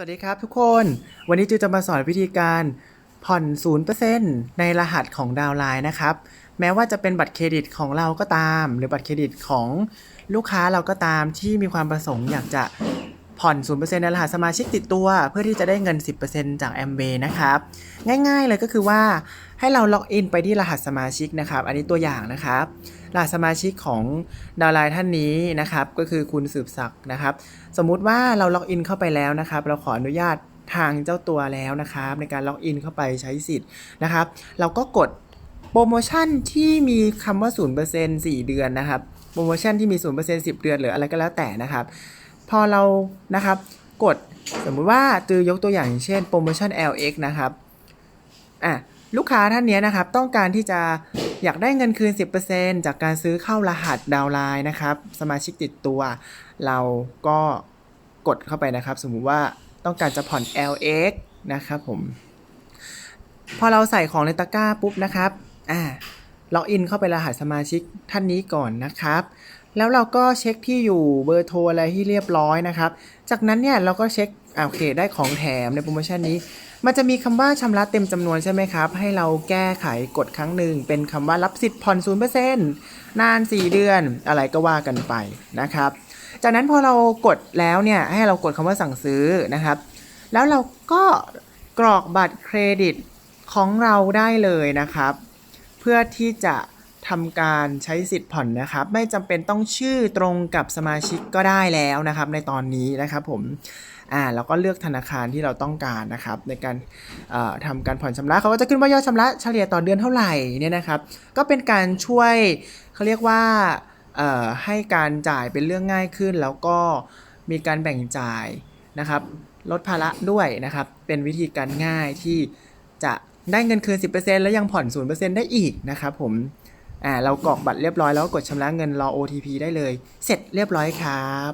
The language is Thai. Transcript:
สวัสดีครับทุกคน วันนี้จูจะมาสอนวิธีการผ่อน 0%ในรหัสของดาวไลน์นะครับ แม้ว่าจะเป็นบัตรเครดิตของเราก็ตาม หรือบัตรเครดิตของลูกค้าเราก็ตามที่มีความประสงค์อยากจะ ผ่อน 0%ในรหัสสมาชิกติดตัว เพื่อที่จะได้เงิน 10%จาก m b นะครับ ง่ายๆเลยก็คือว่าให้เราล็อกอินไปที่รหัสสมาชิกนะครับ อันนี้ตัวอย่างนะครับ รหัสสมาชิกของดาวไลน์ท่านนี้นะครับ ก็คือคุณสืบศักดิ์นะครับ สมมุติว่าเราล็อกอินเข้าไปแล้วนะครับ เราขออนุญาตทางเจ้าตัวแล้วนะครับ ในการล็อกอินเข้าไปใช้สิทธิ์นะครับ เราก็กดโปรโมชั่นที่มีคำว่า 0% 4 เดือนนะครับ โปรโมชั่นที่มี 0% 10 เดือนหรืออะไรก็แล้วแต่นะครับ พอเรานะครับกดสมมุติว่าตือยกตัวอย่างเช่นโปรโมชั่น LX นะครับอะลูกค้าท่านนี้นะครับ ต้องการที่จะอยากได้เงินคืน 10%จากการซื้อเข้ารหัสดาวไลน์นะครับ สมาชิกติดตัว เราก็กดเข้าไปนะครับ สมมุติว่าต้องการจะผ่อน LX นะครับผม พอเราใส่ของในตะกร้าปุ๊บนะครับ อ่า ล็อกอินเข้าไปรหัสสมาชิกท่านนี้ก่อนนะครับ แล้วเราก็เช็คที่อยู่เบอร์โทรอะไรที่เรียบร้อยนะครับ จากนั้นเนี่ยเราก็เช็คโอเคได้ของแถมในโปรโมชั่นนี้ มันจะมีคำว่าชำระเต็มจำนวนใช่ไหมครับ ให้เราแก้ไขกดครั้งหนึ่ง เป็นคำว่ารับสิทธิ์ผ่อน0%นาน 4 เดือนอะไรก็ว่ากันไปนะครับ จากนั้นพอเรากดแล้วเนี่ยให้เรากดคำว่าสั่งซื้อนะครับ แล้วเราก็กรอกบัตรเครดิตของเราได้เลยนะครับ เพื่อที่จะ ทำการใช้สิทธิ์ผ่อนนะครับ ไม่จำเป็นต้องชื่อตรงกับสมาชิกก็ได้แล้วนะครับ ในตอนนี้นะครับผมอ่าเราก็เลือกธนาคารที่เราต้องการนะครับ ในการเอ่อทำการผ่อนชำระเขาก็จะขึ้นว่ายอดชำระเฉลี่ยต่อเดือนเท่าไหร่เนี่ยนะครับ ก็เป็นการช่วยเขาเรียกว่าเอ่อให้การจ่ายเป็นเรื่องง่ายขึ้น แล้วก็มีการแบ่งจ่ายนะครับ ลดภาระด้วยนะครับ เป็นวิธีการง่ายที่จะได้เงินคืน 10%แล้วยังผ่อน 0%ได้อีกนะครับผม อ่าเรากรอกบัตรเรียบร้อยแล้วก็กดชำระเงินรอ OTP ได้เลย เสร็จเรียบร้อยครับ